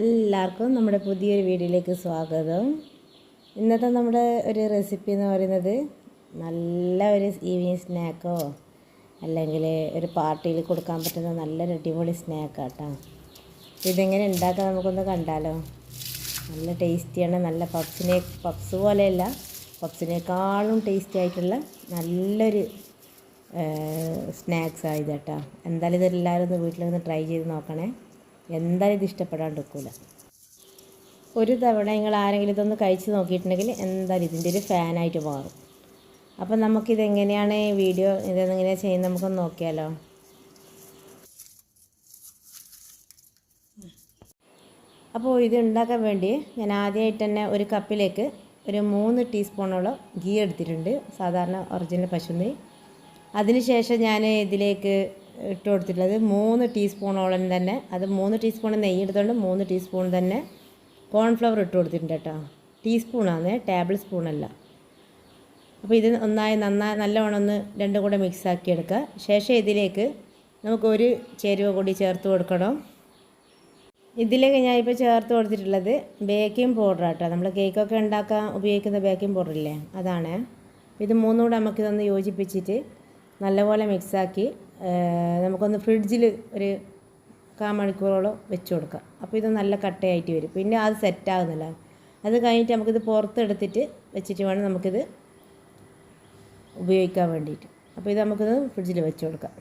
എല്ലാവർക്കും നമ്മുടെ പുതിയൊരു വീഡിയോയിലേക്ക് സ്വാഗതം. ഇന്നത്തെ നമ്മുടെ ഒരു റെസിപ്പി എന്ന് പറയുന്നത് നല്ല ഒരു ഈവനിങ് സ്നാക്കോ അല്ലെങ്കിൽ ഒരു പാർട്ടിയിൽ കൊടുക്കാൻ പറ്റുന്ന നല്ലൊരു അടിപൊളി സ്നാക്കാട്ടോ ഇതെങ്ങനെ ഉണ്ടാക്കാൻ നമുക്കൊന്ന് കണ്ടാലോ? നല്ല ടേസ്റ്റിയാണ് നല്ല പപ്സിനെ പപ്സ് പോലെയല്ല പപ്സിനേക്കാളും ടേസ്റ്റി ആയിട്ടുള്ള നല്ലൊരു സ്നാക്സാണ് ആയത് കേട്ടോ എന്തായാലും ഇതെല്ലാവരും ഒന്ന് വീട്ടിലൊന്ന് ട്രൈ ചെയ്ത് നോക്കണേ. എന്തായാലും ഇത് ഇഷ്ടപ്പെടാണ്ട് ഒരു തവണ നിങ്ങൾ ആരെങ്കിലും ഇതൊന്ന് കഴിച്ച് നോക്കിയിട്ടുണ്ടെങ്കിൽ എന്തായാലും ഇതിന്റെ ഒരു ഫാനായിട്ട് മാറും. അപ്പം നമുക്കിതെങ്ങനെയാണ് വീഡിയോ ഇതെങ്ങനെയാണ് ചെയ്യുന്നത് നമുക്കൊന്ന് നോക്കിയാലോ? അപ്പോൾ ഇത് ഉണ്ടാക്കാൻ വേണ്ടി ഞാൻ ആദ്യമായിട്ട് തന്നെ ഒരു കപ്പിലേക്ക് ഒരു മൂന്ന് ടീസ്പൂണോളം ഗീ എടുത്തിട്ടുണ്ട്. സാധാരണ ഒറിജിനൽ പശുനെയ്യ് അതിനുശേഷം ഞാൻ ഇതിലേക്ക് ഇട്ട് കൊടുത്തിട്ടുള്ളത് മൂന്ന് ടീസ്പൂണോളം തന്നെ അത് മൂന്ന് ടീസ്പൂൺ നെയ്യ് എടുത്തുകൊണ്ട് മൂന്ന് ടീസ്പൂൺ തന്നെ കോൺഫ്ലവർ ഇട്ട് കൊടുത്തിട്ടുണ്ട് കേട്ടോ. ടീസ്പൂണാണ് ടേബിൾ സ്പൂണല്ല. അപ്പോൾ ഇത് ഒന്നായി നന്നായി നല്ലവണ്ണം ഒന്ന് രണ്ടും കൂടെ മിക്സ് ആക്കി എടുക്കുക. ശേഷം ഇതിലേക്ക് നമുക്കൊരു ചേരുവ കൂടി ചേർത്ത് കൊടുക്കണം. ഇതിലേക്ക് ഞാൻ ഇപ്പോൾ ചേർത്ത് കൊടുത്തിട്ടുള്ളത് ബേക്കിംഗ് പൗഡർ കേട്ടോ. നമ്മൾ കേക്കൊക്കെ ഉണ്ടാക്കാൻ ഉപയോഗിക്കുന്ന ബേക്കിംഗ് പൗഡർ ഇല്ലേ അതാണ്. ഇത് മൂന്നും കൂടെ നമുക്കിതൊന്ന് യോജിപ്പിച്ചിട്ട് നല്ലപോലെ മിക്സാക്കി നമുക്കൊന്ന് ഫ്രിഡ്ജിൽ ഒരു കാ മണിക്കൂറോളം വെച്ച് കൊടുക്കാം. അപ്പോൾ ഇത് നല്ല കട്ടയായിട്ട് വരും. പിന്നെ അത് സെറ്റാകുന്നില്ല അത് കഴിഞ്ഞിട്ട് നമുക്കിത് പുറത്തെടുത്തിട്ട് വെച്ചിട്ട് വേണം നമുക്കിത് ഉപയോഗിക്കാൻ വേണ്ടിയിട്ട്. അപ്പോൾ ഇത് നമുക്കിത് ഫ്രിഡ്ജിൽ വെച്ച് കൊടുക്കാം.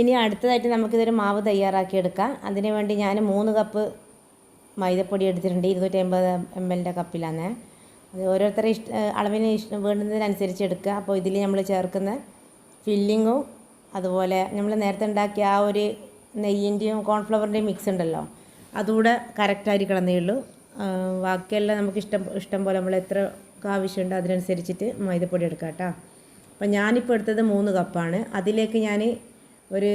ഇനി അടുത്തതായിട്ട് നമുക്കിതൊരു മാവ് തയ്യാറാക്കി എടുക്കാം അതിന് വേണ്ടി ഞാൻ മൂന്ന് കപ്പ് മൈദപ്പൊടി എടുത്തിട്ടുണ്ട്. ഇരുന്നൂറ്റി അമ്പത് എം എല്ലിന്റെ കപ്പിലാണ് അത് ഓരോരുത്തരുടെ ഇഷ്ട അളവിന് ഇഷ്ടം വേണ്ടുന്നതിനനുസരിച്ച് എടുക്കുക. അപ്പോൾ ഇതിൽ നമ്മൾ ചേർക്കുന്ന ഫില്ലിങ്ങും അതുപോലെ നമ്മൾ നേരത്തെ ഉണ്ടാക്കിയ ആ ഒരു നെയ്യിന്റെയും കോൺഫ്ലവറിന്റെയും മിക്സ് ഉണ്ടല്ലോ. അതുകൂടെ കറക്റ്റായിരിക്കണം എന്നേ ഉള്ളൂ. ബാക്കിയെല്ലാം നമുക്ക് ഇഷ്ടം ഇഷ്ടം പോലെ നമ്മൾ എത്ര ആവശ്യമുണ്ട് അതിനനുസരിച്ചിട്ട് മൈദപ്പൊടി എടുക്കാം കേട്ടോ. അപ്പോൾ ഞാനിപ്പോൾ എടുത്തത് മൂന്ന് കപ്പാണ് അതിലേക്ക് ഞാൻ ഒരു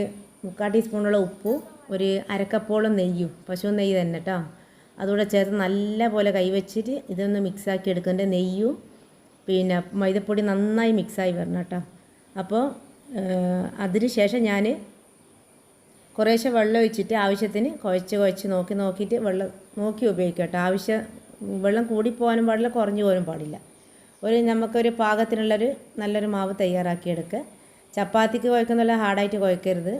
മുക്കാൽ ടീസ്പൂണോളം ഉപ്പും ഒരു അരക്കപ്പോളം നെയ്യും. പശു നെയ്യ് തന്നെ കേട്ടോ അതുകൂടെ ചേർത്ത് നല്ല പോലെ കൈവച്ചിട്ട് ഇതൊന്ന് മിക്സാക്കി എടുക്കേണ്ട നെയ്യും പിന്നെ മൈദപ്പൊടി നന്നായി മിക്സായി വരണം കേട്ടോ അപ്പോൾ അതിന് ശേഷം ഞാൻ കുറേശ്ശെ വെള്ളം ഒഴിച്ചിട്ട് ആവശ്യത്തിന് കുഴച്ച് കുഴച്ച് നോക്കി നോക്കിയിട്ട് വെള്ളം നോക്കി ഉപയോഗിക്കുക കേട്ടോ ആവശ്യം വെള്ളം കൂടിപ്പോകാനും പാടില്ല കുറഞ്ഞു പോകാനും പാടില്ല. ഒരു നമുക്കൊരു പാകത്തിനുള്ളൊരു നല്ലൊരു മാവ് തയ്യാറാക്കിയെടുക്കുക. ചപ്പാത്തിക്ക് കുഴക്കുന്നുള്ള ഹാർഡായിട്ട് കുഴക്കരുത്.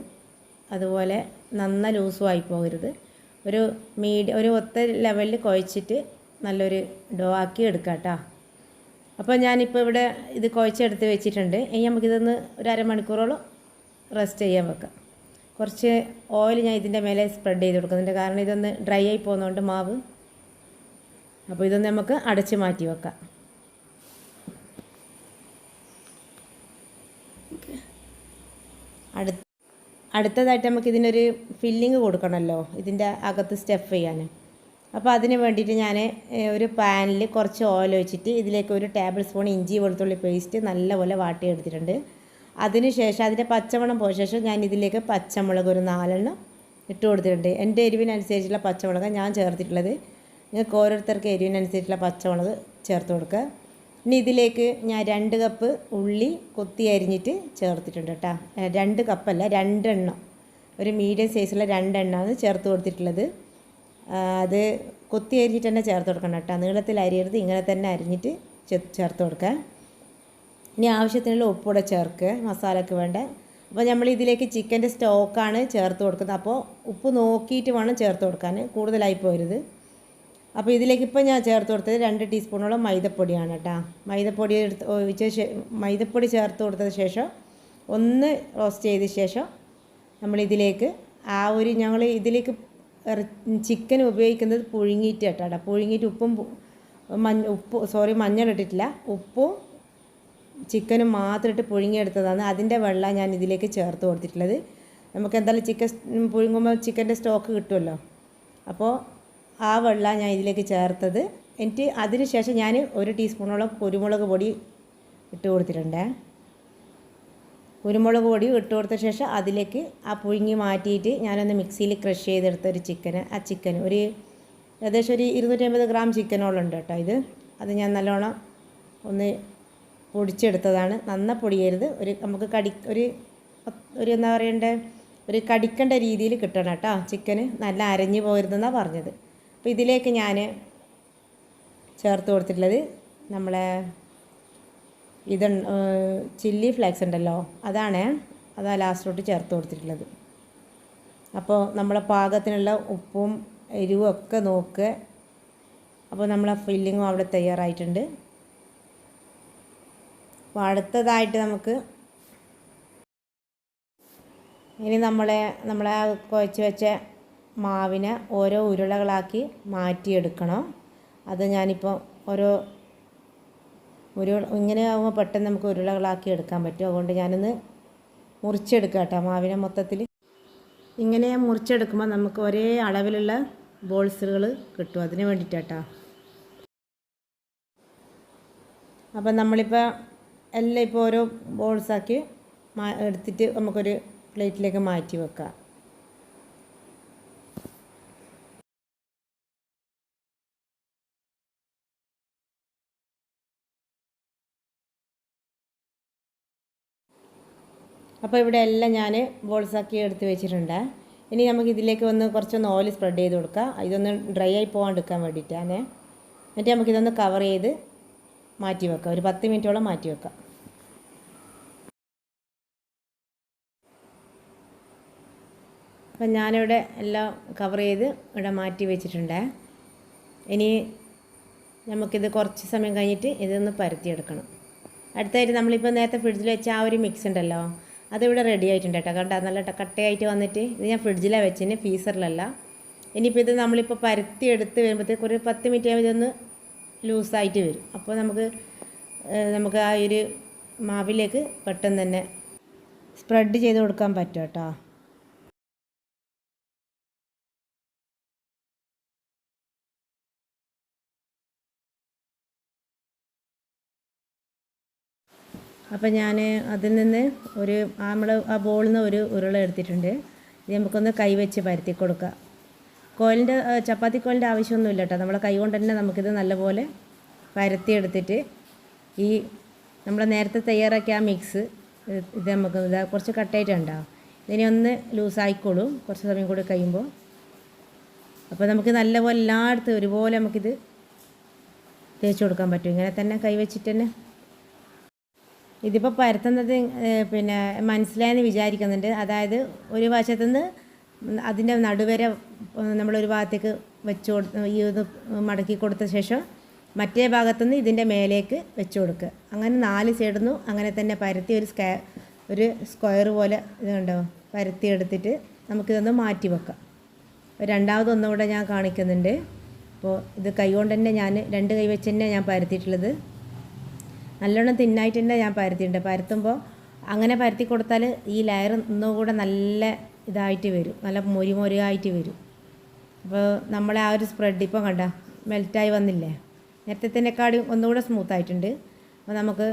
അതുപോലെ നന്ന ലൂസും ആയി പോകരുത്. ഒരു മീഡിയ ഒരു ഒത്ത ലെവലിൽ കുഴച്ചിട്ട് നല്ലൊരു ഡോ ആക്കി എടുക്കാം കേട്ടോ അപ്പോൾ ഞാനിപ്പോൾ ഇവിടെ ഇത് കുഴച്ചെടുത്ത് വെച്ചിട്ടുണ്ട്. ഇനി നമുക്കിതൊന്ന് ഒരു അരമണിക്കൂറോളം റെസ്റ്റ് ചെയ്യാൻ വെക്കാം. കുറച്ച് ഓയിൽ ഞാൻ ഇതിന്റെ മേലെ സ്പ്രെഡ് ചെയ്ത് കൊടുക്കുന്നുണ്ട് കാരണം ഇതൊന്ന് ഡ്രൈ ആയി പോകുന്നതുകൊണ്ട് മാവ്. അപ്പോൾ ഇതൊന്ന് നമുക്ക് അടച്ച് മാറ്റി വെക്കാം. അടുത്തതായിട്ട് നമുക്ക് ഇതിനൊരു ഫില്ലിങ് കൊടുക്കണമല്ലോ ഇതിന്റെ അകത്ത് സ്റ്റഫ് ചെയ്യാൻ. അപ്പോൾ അതിന് വേണ്ടിയിട്ട് ഞാൻ ഒരു പാനിൽ കുറച്ച് ഓയിൽ വെച്ചിട്ട് ഇതിലേക്ക് ഒരു ടേബിൾ സ്പൂൺ ഇഞ്ചി വെളുത്തുള്ളി പേസ്റ്റ് നല്ലപോലെ വാട്ടിയെടുത്തിട്ടുണ്ട്. അതിന് ശേഷം അതിന്റെ പച്ചമണം പോയ ശേഷം ഞാൻ ഇതിലേക്ക് പച്ചമുളക് ഒരു നാലെണ്ണം ഇട്ട് കൊടുത്തിട്ടുണ്ട്. എന്റെ എരിവിനനുസരിച്ചുള്ള പച്ചമുളക് ഞാൻ ചേർത്തിട്ടുള്ളത്. നിങ്ങൾക്ക് ഓരോരുത്തർക്ക് എരിവിനനുസരിച്ചുള്ള പച്ചമുളക് ചേർത്ത് കൊടുക്കുക. ഇനി ഇതിലേക്ക് ഞാൻ രണ്ട് കപ്പ് ഉള്ളി കൊത്തി അരിഞ്ഞിട്ട് ചേർത്തിട്ടുണ്ട് കേട്ടോ രണ്ട് കപ്പല്ല രണ്ടെണ്ണം. ഒരു മീഡിയം സൈസുള്ള രണ്ടെണ്ണമാണ് ചേർത്ത് കൊടുത്തിട്ടുള്ളത്. അത് കൊത്തി അരിഞ്ഞിട്ട് തന്നെ ചേർത്ത് കൊടുക്കണം കേട്ടോ നീളത്തിൽ അരിയരുത് ഇങ്ങനെ തന്നെ അരിഞ്ഞിട്ട് ചേർത്ത് കൊടുക്കുക. ഇനി ആവശ്യത്തിനുള്ള ഉപ്പൂടെ ചേർക്കുക മസാലയ്ക്ക് വേണ്ട. അപ്പോൾ നമ്മൾ ഇതിലേക്ക് ചിക്കന്റെ സ്റ്റോക്കാണ് ചേർത്ത് കൊടുക്കുന്നത്. അപ്പോൾ ഉപ്പ് നോക്കിയിട്ട് വേണം ചേർത്ത് കൊടുക്കാൻ. കൂടുതലായി പോരുത്. അപ്പോൾ ഇതിലേക്ക് ഇപ്പോൾ ഞാൻ ചേർത്ത് കൊടുത്തത് രണ്ട് ടീസ്പൂണോളം മൈദപ്പൊടിയാണ് കേട്ടോ മൈദപ്പൊടി എടുത്ത് ഒഴിച്ച മൈദപ്പൊടി ചേർത്ത് കൊടുത്തത് ശേഷം ഒന്ന് റോസ്റ്റ് ചെയ്ത ശേഷം നമ്മൾ ഇതിലേക്ക് ആ ഒരു ഞങ്ങൾ ഇതിലേക്ക് ചിക്കൻ ഉപയോഗിക്കുന്നത് പുഴുങ്ങിയിട്ട് കേട്ടോ പുഴുങ്ങിയിട്ട് ഉപ്പും മഞ്ഞ ഉപ്പ് സോറി മഞ്ഞൾ ഇട്ടിട്ടില്ല. ഉപ്പും ചിക്കനും മാത്രം ഇട്ട് പുഴുങ്ങിയെടുത്തതാണ്. അതിന്റെ വെള്ളം ഞാൻ ഇതിലേക്ക് ചേർത്ത് കൊടുത്തിട്ടുള്ളത്. നമുക്ക് എന്തായാലും ചിക്കൻ പുഴുങ്ങുമ്പോൾ ചിക്കന്റെ സ്റ്റോക്ക് കിട്ടുമല്ലോ. അപ്പോൾ ആ വെള്ളം ഞാൻ ഇതിലേക്ക് ചേർത്തത്. എന്നിട്ട് അതിന് ശേഷം ഞാൻ ഒരു ടീസ്പൂണോളം കുരുമുളക് പൊടി ഇട്ട് കൊടുത്തിട്ടുണ്ട്. കുരുമുളക് പൊടി ഇട്ട് കൊടുത്ത ശേഷം അതിലേക്ക് ആ പുഴുങ്ങി മാറ്റിയിട്ട് ഞാനൊന്ന് മിക്സിയിൽ ക്രഷ് ചെയ്തെടുത്ത ഒരു ചിക്കൻ ആ ചിക്കൻ ഒരു ഏകദേശം ഒരു ഇരുന്നൂറ്റമ്പത് ഗ്രാം ചിക്കനോളം ഉണ്ട് കേട്ടോ ഇത്. അത് ഞാൻ നല്ലോണം ഒന്ന് പൊടിച്ചെടുത്തതാണ്. നന്ന പൊടിയരുത്. ഒരു നമുക്ക് കടി ഒരു ഒരു എന്താ പറയണ്ടേ? ഒരു കടിക്കേണ്ട രീതിയിൽ കിട്ടണം കേട്ടോ ചിക്കന്. നല്ല അരഞ്ഞു പോകരുതെന്നാണ് പറഞ്ഞത്. അപ്പോൾ ഇതിലേക്ക് ഞാൻ ചേർത്ത് കൊടുത്തിട്ടുള്ളത് നമ്മളെ ഇത് ചില്ലി ഫ്ലേക്സ് ഉണ്ടല്ലോ അതാണ് അതാ ലാസ്റ്റോട്ട് ചേർത്ത് കൊടുത്തിട്ടുള്ളത്. അപ്പോൾ നമ്മളെ പാകത്തിനുള്ള ഉപ്പും എരിവും ഒക്കെ നോക്കുക അപ്പോൾ നമ്മളെ ഫില്ലിങ്ങും അവിടെ തയ്യാറായിട്ടുണ്ട്. അപ്പോൾ അടുത്തതായിട്ട് നമുക്ക് ഇനി നമ്മളെ നമ്മളെ കുഴച്ച് വെച്ച മാവിനെ ഓരോ ഉരുളകളാക്കി മാറ്റിയെടുക്കണം. അത് ഞാനിപ്പോൾ ഓരോ ഉരു ഇങ്ങനെ ആകുമ്പോൾ പെട്ടെന്ന് നമുക്ക് ഉരുളകളാക്കി എടുക്കാൻ പറ്റും. അതുകൊണ്ട് ഞാനൊന്ന് മുറിച്ചെടുക്കാം കേട്ടോ മാവിനെ മൊത്തത്തിൽ ഇങ്ങനെ മുറിച്ചെടുക്കുമ്പോൾ നമുക്ക് ഒരേ അളവിലുള്ള ബോൾസുകൾ കിട്ടും അതിന് വേണ്ടിയിട്ടാട്ടോ അപ്പം നമ്മളിപ്പോൾ എല്ലാം ഇപ്പോൾ ഓരോ ബോൾസാക്കി മാ എടുത്തിട്ട് നമുക്കൊരു പ്ലേറ്റിലേക്ക് മാറ്റി വെക്കാം. അപ്പോൾ ഇവിടെ എല്ലാം ഞാൻ ബോൾസാക്കി എടുത്ത് വെച്ചിട്ടുണ്ട്. ഇനി നമുക്ക് ഇതിലേക്ക് ഒന്ന് കുറച്ചൊന്ന് ഓയിൽ സ്പ്രെഡ് ചെയ്ത് കൊടുക്കാം. ഇതൊന്ന് ഡ്രൈ ആയി പോകാണ്ടിരിക്കാൻ വേണ്ടിയിട്ടാണ്. എന്നിട്ട് നമുക്കിതൊന്ന് കവർ ചെയ്ത് മാറ്റി വെക്കാം. ഒരു പത്ത് മിനിറ്റോളം മാറ്റി വെക്കാം. അപ്പം ഞാനിവിടെ എല്ലാം കവർ ചെയ്ത് ഇവിടെ മാറ്റി വെച്ചിട്ടുണ്ട്. ഇനി നമുക്കിത് കുറച്ച് സമയം കഴിഞ്ഞിട്ട് ഇതൊന്ന് പരത്തിയെടുക്കണം. അടുത്തായിട്ട് നമ്മളിപ്പോൾ നേരത്തെ ഫ്രിഡ്ജിൽ വെച്ച ആ ഒരു മിക്സ് ഉണ്ടല്ലോ. അതിവിടെ റെഡി ആയിട്ടുണ്ട് കേട്ടോ കണ്ട? നല്ല ട്ട- കട്ടയായിട്ട് വന്നിട്ട് ഇത് ഞാൻ ഫ്രിഡ്ജിലാണ് വെച്ചിന് ഫീസറിലല്ല ഇനിയിപ്പോൾ ഇത് നമ്മളിപ്പോൾ പരത്തി എടുത്ത് വരുമ്പോഴത്തേക്ക് ഒരു പത്ത് മിനിറ്റ് ആകുമ്പോൾ ഇതൊന്ന് ലൂസായിട്ട് വരും. അപ്പോൾ നമുക്ക് നമുക്ക് ആ ഒരു മാവിലേക്ക് പെട്ടെന്ന് തന്നെ സ്പ്രെഡ് ചെയ്ത് കൊടുക്കാൻ പറ്റും കേട്ടോ അപ്പോൾ ഞാൻ അതിൽ നിന്ന് ഒരു നമ്മൾ ആ ബോളിൽ നിന്ന് ഒരു ഉരുള എടുത്തിട്ടുണ്ട്. ഇത് നമുക്കൊന്ന് കൈവച്ച് പരത്തി കൊടുക്കുക കോലിന്റെ ചപ്പാത്തി കോലിന്റെ ആവശ്യമൊന്നുമില്ല കേട്ടോ നമ്മളെ കൈ കൊണ്ട് തന്നെ നമുക്കിത് നല്ലപോലെ പരത്തിയെടുത്തിട്ട് ഈ നമ്മൾ നേരത്തെ തയ്യാറാക്കിയ ആ മിക്സ് ഇത് നമുക്ക് ഇത് കുറച്ച് കട്ടായിട്ടുണ്ടാവും ഇതിനെ ഒന്ന് ലൂസായിക്കോളും കുറച്ച് സമയം കൂടി കഴിയുമ്പോൾ. അപ്പോൾ നമുക്ക് നല്ലപോലെ എല്ലായിടത്തും ഒരുപോലെ നമുക്കിത് തേച്ച് കൊടുക്കാൻ പറ്റും. ഇങ്ങനെ തന്നെ കൈവച്ചിട്ട് തന്നെ. ഇതിപ്പോൾ പരത്തുന്നത് പിന്നെ മനസ്സിലായെന്ന് വിചാരിക്കുന്നുണ്ട്. അതായത് ഒരു വശത്തുനിന്ന് അതിന്റെ നടുവരെ നമ്മളൊരു ഭാഗത്തേക്ക് വെച്ച് കൊടുത്ത് ഈ ഇത് മടക്കി കൊടുത്ത ശേഷം മറ്റേ ഭാഗത്തുനിന്ന് ഇതിന്റെ മേലേക്ക് വെച്ച് കൊടുക്കുക. അങ്ങനെ നാല് സൈഡിൽ നിന്നും അങ്ങനെ തന്നെ പരത്തി ഒരു സ്ക്വയർ ഒരു സ്ക്വയർ പോലെ ഇതുണ്ടോ പരത്തി എടുത്തിട്ട് നമുക്കിതൊന്ന് മാറ്റി വെക്കാം. രണ്ടാമത് ഒന്നുകൂടെ ഞാൻ കാണിക്കുന്നുണ്ട്. അപ്പോൾ ഇത് കൈ കൊണ്ട് തന്നെ ഞാൻ രണ്ട് കൈ വെച്ച് തന്നെ ഞാൻ പരത്തിയിട്ടുള്ളത്. നല്ലോണം തിന്നായിട്ട് തന്നെ ഞാൻ പരത്തിയിട്ടുണ്ട്. പരത്തുമ്പോൾ അങ്ങനെ പരത്തി കൊടുത്താൽ ഈ ലെയർ ഒന്നുകൂടെ നല്ല ഇതായിട്ട് വരും. നല്ല മൊരി മൊരിയായിട്ട് വരും. അപ്പോൾ നമ്മളെ ആ ഒരു സ്പ്രെഡ് ഇപ്പോൾ കണ്ട മെൽറ്റായി വന്നില്ലേ? നേരത്തെ നേരത്തേക്കാളും ഒന്നുകൂടെ സ്മൂത്ത് ആയിട്ടുണ്ട്. അപ്പോൾ നമുക്ക്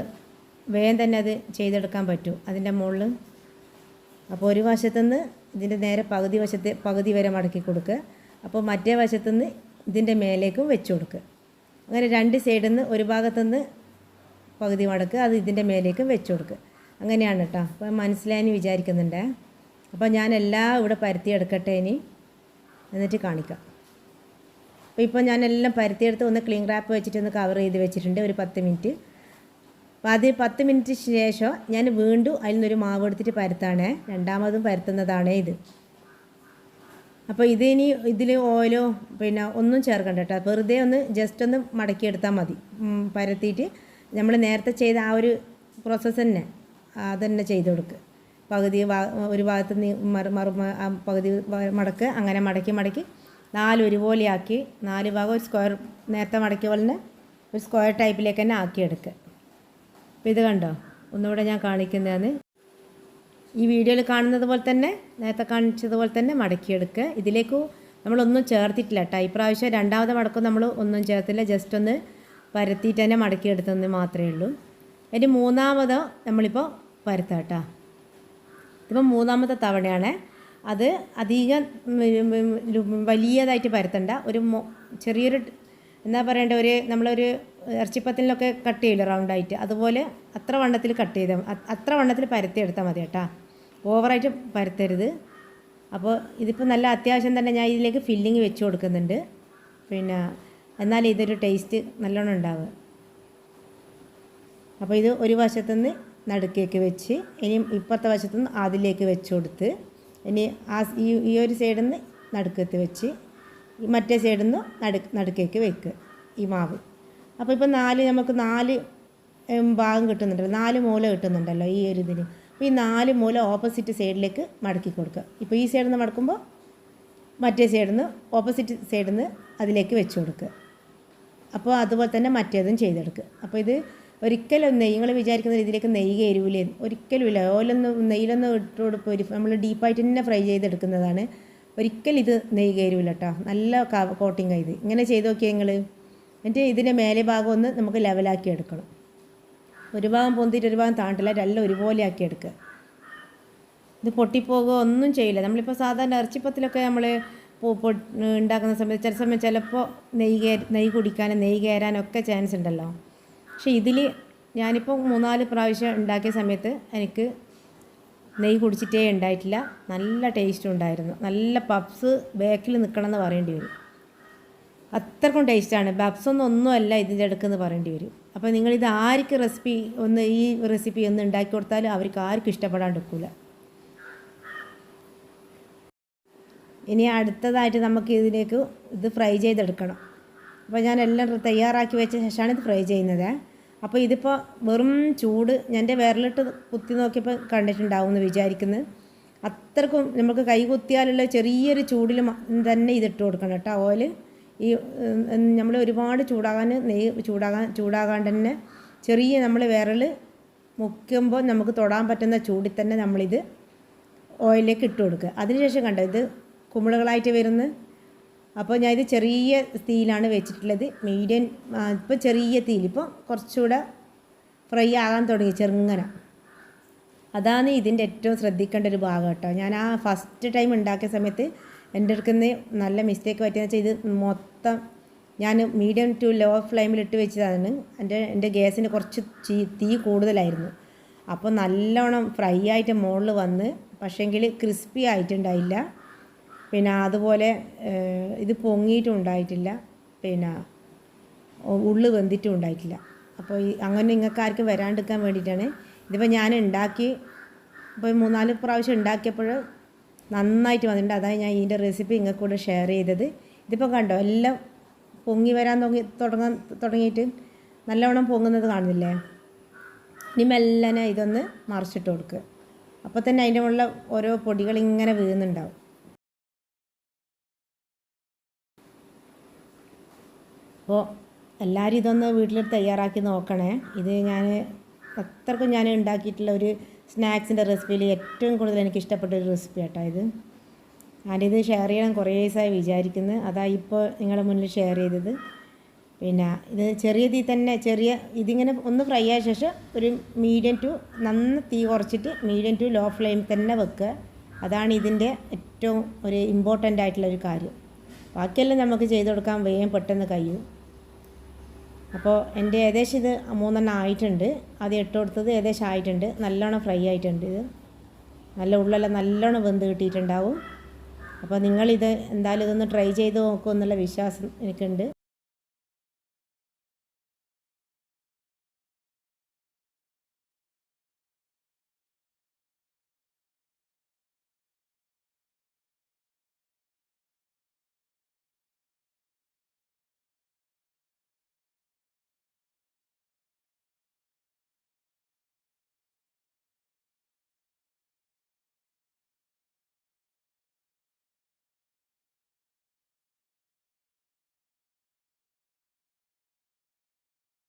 വേഗം തന്നെ അത് ചെയ്തെടുക്കാൻ പറ്റും. അതിന്റെ മുകളിൽ അപ്പോൾ ഒരു വശത്തുനിന്ന് ഇതിന്റെ നേരെ പകുതി വശത്തെ പകുതി വരെ മടക്കി കൊടുക്കുക അപ്പോൾ മറ്റേ വശത്തുനിന്ന് ഇതിന്റെ മേലേക്കും വെച്ച് കൊടുക്കുക അങ്ങനെ രണ്ട് സൈഡിൽ നിന്ന് ഒരു ഭാഗത്തുനിന്ന് പകുതി മടക്ക് അത് ഇതിന്റെ മേലേക്കും വെച്ച് കൊടുക്കുക അങ്ങനെയാണ് കേട്ടോ അപ്പോൾ മനസ്സിലായെന്ന് വിചാരിക്കുന്നുണ്ട്. അപ്പോൾ ഞാൻ എല്ലാം ഇവിടെ പരത്തി എടുക്കട്ടെ ഇനി? എന്നിട്ട് കാണിക്കാം. അപ്പോൾ ഇപ്പോൾ ഞാൻ എല്ലാം പരത്തിയെടുത്ത് ഒന്ന് ക്ലീൻ റാപ്പ് വെച്ചിട്ട് ഒന്ന് കവർ ചെയ്ത് വെച്ചിട്ടുണ്ട് ഒരു പത്ത് മിനിറ്റ്. അപ്പോൾ അത് പത്ത് മിനിറ്റ് ശേഷം ഞാൻ വീണ്ടും അതിൽ നിന്നൊരു മാവ് എടുത്തിട്ട് പരത്താണേ. രണ്ടാമതും പരത്തുന്നതാണ് ഇത്. അപ്പോൾ ഇതിനി ഇതിൽ ഓയിലോ പിന്നെ ഒന്നും ചേർക്കണ്ട കേട്ടോ വെറുതെ ഒന്ന് ജസ്റ്റ് ഒന്ന് മടക്കിയെടുത്താൽ മതി. പരത്തിയിട്ട് നമ്മൾ നേരത്തെ ചെയ്ത ആ ഒരു പ്രോസസ്സ് തന്നെ. അതന്നെ ചെയ്ത് കൊടുക്കുക പകുതി ഒരു ഭാഗത്ത് നീ മറു മറു പകുതി മടക്ക് അങ്ങനെ മടക്കി മടക്കി നാല് ഒരുപോലെയാക്കി നാല് ഭാഗം ഒരു സ്ക്വയർ നേരത്തെ മടക്കിയ പോലെ തന്നെ ഒരു സ്ക്വയർ ടൈപ്പിലേക്ക് തന്നെ ആക്കിയെടുക്കുക അപ്പോൾ ഇത് കണ്ടോ? ഒന്നുകൂടെ ഞാൻ കാണിക്കുന്നതാണ്. ഈ വീഡിയോയിൽ കാണുന്നത് പോലെ തന്നെ നേരത്തെ കാണിച്ചതുപോലെ തന്നെ മടക്കിയെടുക്കുക ഇതിലേക്ക് നമ്മളൊന്നും ചേർത്തിട്ടില്ല കേട്ടോ. ഇപ്രാവശ്യം രണ്ടാമത് മടക്കം നമ്മൾ ഒന്നും ചേർത്തില്ല. ജസ്റ്റ് ഒന്ന് പരത്തിയിട്ട് തന്നെ മടക്കിയെടുത്തെന്ന് മാത്രമേ ഉള്ളൂ. അതിന്റെ മൂന്നാമത് നമ്മളിപ്പോൾ പരത്താം കേട്ടോ ഇതിപ്പോൾ മൂന്നാമത്തെ തവണയാണ്. അത് അധികം വലിയതായിട്ട് പരത്തണ്ട. ഒരു ചെറിയൊരു എന്താ പറയേണ്ട ഒരു നമ്മളൊരു ഇറച്ചിപ്പത്തിലൊക്കെ കട്ട് ചെയ്യില്ല റൗണ്ടായിട്ട് അതുപോലെ അത്ര വണ്ണത്തിൽ കട്ട് ചെയ്താൽ അത്ര വണ്ണത്തിൽ പരത്തി എടുത്താൽ മതി കേട്ടാ. ഓവറായിട്ട് പരത്തരുത്. അപ്പോൾ ഇതിപ്പോൾ നല്ല അത്യാവശ്യം തന്നെ ഞാൻ ഇതിലേക്ക് ഫില്ലിങ് വെച്ച് കൊടുക്കുന്നുണ്ട്. പിന്നെ എന്നാൽ ഇതൊരു ടേസ്റ്റ് നല്ലോണം ഉണ്ടാവുക. അപ്പോൾ ഇത് ഒരു വശത്തുനിന്ന് നടുക്കേക്ക് വെച്ച് ഇനി ഇപ്പുറത്തെ വശത്തുനിന്ന് അതിലേക്ക് വെച്ച് കൊടുത്ത് ഇനി ആ ഈ ഈ ഒരു സൈഡിൽ നിന്ന് നടുക്കത്ത് വെച്ച് മറ്റേ സൈഡിൽ നിന്ന് നടു നടുക്കേക്ക് വെക്കുക ഈ മാവ്. അപ്പോൾ ഇപ്പോൾ നാല് നമുക്ക് നാല് ഭാഗം കിട്ടുന്നുണ്ടല്ലോ. നാല് മൂല കിട്ടുന്നുണ്ടല്ലോ ഈ ഒരു ഇതിന്. അപ്പോൾ ഈ നാല് മൂല ഓപ്പോസിറ്റ് സൈഡിലേക്ക് മടക്കി കൊടുക്കുക. ഇപ്പോൾ ഈ സൈഡിൽ നിന്ന് മടക്കുമ്പോൾ മറ്റേ സൈഡിൽ നിന്ന് ഓപ്പോസിറ്റ് സൈഡിൽ നിന്ന് അതിലേക്ക് വെച്ച് കൊടുക്കുക. അപ്പോൾ അതുപോലെ തന്നെ മറ്റേതും ചെയ്തെടുക്കുക അപ്പോൾ ഇത് ഒരിക്കലും നെയ്യ് നിങ്ങൾ വിചാരിക്കുന്ന രീതിയിലേക്ക് നെയ്യ് കയറൂലേ. ഒരിക്കലും ഇല്ല. ഓയിലൊന്നും നെയ്യിലൊന്നും ഇട്ട് കൊടുക്കുക നമ്മൾ ഡീപ്പായിട്ട് തന്നെ ഫ്രൈ ചെയ്തെടുക്കുന്നതാണ്. ഒരിക്കലും ഇത് നെയ്യ് കയറില്ല കേട്ടോ നല്ല കോട്ടിങ് ആയത് ഇങ്ങനെ ചെയ്ത് നോക്കിയാൽ നിങ്ങൾ എന്നിട്ട് ഇതിന്റെ മേലെ ഭാഗം ഒന്ന് നമുക്ക് ലെവലാക്കി എടുക്കണം. ഒരു ഭാഗം പൊന്തിട്ട് ഒരു ഭാഗം താണ്ടില്ല. രണ്ടും ഒരുപോലെ ആക്കി എടുക്കുക ഇത് പൊട്ടിപ്പോകുക ഒന്നും ചെയ്യില്ല. നമ്മളിപ്പോൾ സാധാരണ ഇറച്ചിപ്പത്തിലൊക്കെ നമ്മൾ ഉണ്ടാക്കുന്ന സമയത്ത് ചില സമയം ചിലപ്പോൾ നെയ്യ് കയറി നെയ്യ് കുടിക്കാനും നെയ്യ് കയറാനൊക്കെ ചാൻസ് ഉണ്ടല്ലോ. പക്ഷേ ഇതിൽ ഞാനിപ്പോൾ മൂന്നാൽ പ്രാവശ്യം ഉണ്ടാക്കിയ സമയത്ത് എനിക്ക് നെയ്യ് കുടിച്ചിട്ടേ ഉണ്ടായിട്ടില്ല. നല്ല ടേസ്റ്റും ഉണ്ടായിരുന്നു. നല്ല പപ്സ് ബേക്കിൽ നിൽക്കണം എന്ന് പറയേണ്ടി വരും. അത്രക്കും ടേസ്റ്റാണ് ബബ്സ് ഒന്നും ഒന്നുമല്ല ഇതിന്റെ അടുക്കെന്ന് പറയേണ്ടി വരും. അപ്പോൾ നിങ്ങളിത് ആർക്ക് റെസിപ്പി ഒന്ന് ഈ റെസിപ്പി ഒന്ന് ഉണ്ടാക്കി കൊടുത്താലും അവർക്ക് ആർക്കും ഇഷ്ടപ്പെടാണ്ടിരിക്കില്ല ഇനി അടുത്തതായിട്ട് നമുക്ക് ഇതിലേക്ക് ഇത് ഫ്രൈ ചെയ്തെടുക്കണം. അപ്പോൾ ഞാൻ എല്ലാം തയ്യാറാക്കി വെച്ച ശേഷമാണ് ഇത് ഫ്രൈ ചെയ്യുന്നത്. അപ്പോൾ ഇതിപ്പോൾ വെറും ചൂട് എന്റെ വിരലിട്ട് കുത്തി നോക്കിയപ്പോൾ കണ്ടിട്ടുണ്ടാവും എന്ന് വിചാരിക്കുന്നത് അത്രക്കും നമുക്ക് കൈ കുത്തിയാലുള്ള ചെറിയൊരു ചൂടിൽ തന്നെ ഇതിട്ട് കൊടുക്കണം കേട്ടോ. ഓയിൽ ഈ നമ്മൾ ഒരുപാട് ചൂടാകാൻ നെയ്യ് ചൂടാകാൻ ചൂടാകാണ്ട് തന്നെ ചെറിയ നമ്മൾ വിരൽ മുക്കുമ്പോൾ നമുക്ക് തൊടാൻ പറ്റുന്ന ചൂടിൽ തന്നെ നമ്മളിത് ഓയിലേക്ക് ഇട്ട് കൊടുക്കുക. അതിനുശേഷം കണ്ടോ ഇത് കുമിളകളായിട്ട് വരുന്നത് അപ്പോൾ ഞാൻ ഇത് ചെറിയ തീയിലാണ് വെച്ചിട്ടുള്ളത്. മീഡിയം ഇപ്പോൾ ചെറിയ തീയിൽ. ഇപ്പോൾ കുറച്ചുകൂടെ ഫ്രൈ ആകാൻ തുടങ്ങി ചെറുങ്ങനെ. അതാണ് ഇതിന്റെ ഏറ്റവും ശ്രദ്ധിക്കേണ്ട ഒരു ഭാഗം കേട്ടോ. ഞാൻ ആ ഫസ്റ്റ് ടൈം ഉണ്ടാക്കിയ സമയത്ത് എന്റെ അടുക്കുന്ന നല്ല മിസ്റ്റേക്ക് പറ്റിയെന്ന് വെച്ചാൽ ഇത് മൊത്തം ഞാൻ മീഡിയം ടു ലോ ഫ്ലെയിമിലിട്ട് വെച്ചതാണ്. എന്റെ എന്റെ ഗ്യാസിന് കുറച്ച് തീ കൂടുതലായിരുന്നു. അപ്പോൾ നല്ലോണം ഫ്രൈ ആയിട്ട് മുകളിൽ വന്ന് പക്ഷേങ്കിൽ ക്രിസ്പി ആയിട്ടുണ്ടായില്ല. പിന്നെ അതുപോലെ ഇത് പൊങ്ങിയിട്ടും ഉണ്ടായിട്ടില്ല പിന്നെ ഉള്ളു വെന്തിട്ടും ഉണ്ടായിട്ടില്ല അപ്പോൾ ഈ അങ്ങനെ നിങ്ങൾക്ക് ആർക്കും വരാണ്ടിരിക്കാൻ വേണ്ടിയിട്ടാണ്. ഇതിപ്പോൾ ഞാൻ ഉണ്ടാക്കി ഇപ്പോൾ മൂന്നാൽ പ്രാവശ്യം ഉണ്ടാക്കിയപ്പോൾ നന്നായിട്ട് വന്നിട്ടുണ്ട്. അതാണ് ഞാൻ ഇതിന്റെ റെസിപ്പി നിങ്ങൾക്ക് കൂടെ ഷെയർ ചെയ്തത്. ഇതിപ്പോൾ കണ്ടോ എല്ലാം പൊങ്ങി വരാൻ തുടങ്ങി തുടങ്ങാൻ തുടങ്ങിയിട്ട് നല്ലവണ്ണം പൊങ്ങുന്നത് കാണുന്നില്ലേ? ഇനി മെല്ലനെ ഇതൊന്ന് മറിച്ചിട്ട് കൊടുക്കുക. അപ്പോൾ തന്നെ അതിന്റെ മുകളിൽ ഓരോ പൊടികൾ ഇങ്ങനെ വീഴുന്നുണ്ടാവും. അപ്പോൾ എല്ലാവരും ഇതൊന്ന് വീട്ടിൽ തയ്യാറാക്കി നോക്കണേ. ഇത് ഞാൻ അത്രക്കും ഞാൻ ഉണ്ടാക്കിയിട്ടുള്ള ഒരു സ്നാക്സിന്റെ റെസിപ്പിയിൽ ഏറ്റവും കൂടുതൽ എനിക്ക് ഇഷ്ടപ്പെട്ട ഒരു റെസിപ്പി കേട്ടോ ഇത്. ഞാനിത് ഷെയർ ചെയ്യണം കുറേ ദിവസമായി വിചാരിക്കുന്നത് അതാ ഇപ്പോൾ നിങ്ങളുടെ മുന്നിൽ ഷെയർ ചെയ്തത്. പിന്നെ ഇത് ചെറിയ തീ തന്നെ ചെറിയ ഇതിങ്ങനെ ഒന്ന് ഫ്രൈ ആയ ശേഷം ഒരു മീഡിയം ടു നന്ന തീ കുറച്ചിട്ട് മീഡിയം ടു ലോ ഫ്ലെയിം തന്നെ വെക്കുക. അതാണ് ഇതിന്റെ ഏറ്റവും ഒരു ഇമ്പോർട്ടന്റ് ആയിട്ടുള്ള ഒരു കാര്യം. ബാക്കിയെല്ലാം നമുക്ക് ചെയ്ത് കൊടുക്കാൻ വേഗം പെട്ടെന്ന് കഴിയും. അപ്പോൾ എന്റെ ഏകദേശം ഇത് മൂന്നെണ്ണം ആയിട്ടുണ്ട്. അത് ഇട്ട് കൊടുത്തത് ഏകദേശം ആയിട്ടുണ്ട്. നല്ലോണം ഫ്രൈ ആയിട്ടുണ്ട് ഇത്. നല്ല ഉള്ളെല്ലാം നല്ലോണം വെന്ത് കിട്ടിയിട്ടുണ്ടാവും. അപ്പോൾ നിങ്ങളിത് എന്തായാലും ഇതൊന്ന് ട്രൈ ചെയ്ത് നോക്കും എന്നുള്ള വിശ്വാസം എനിക്കുണ്ട്.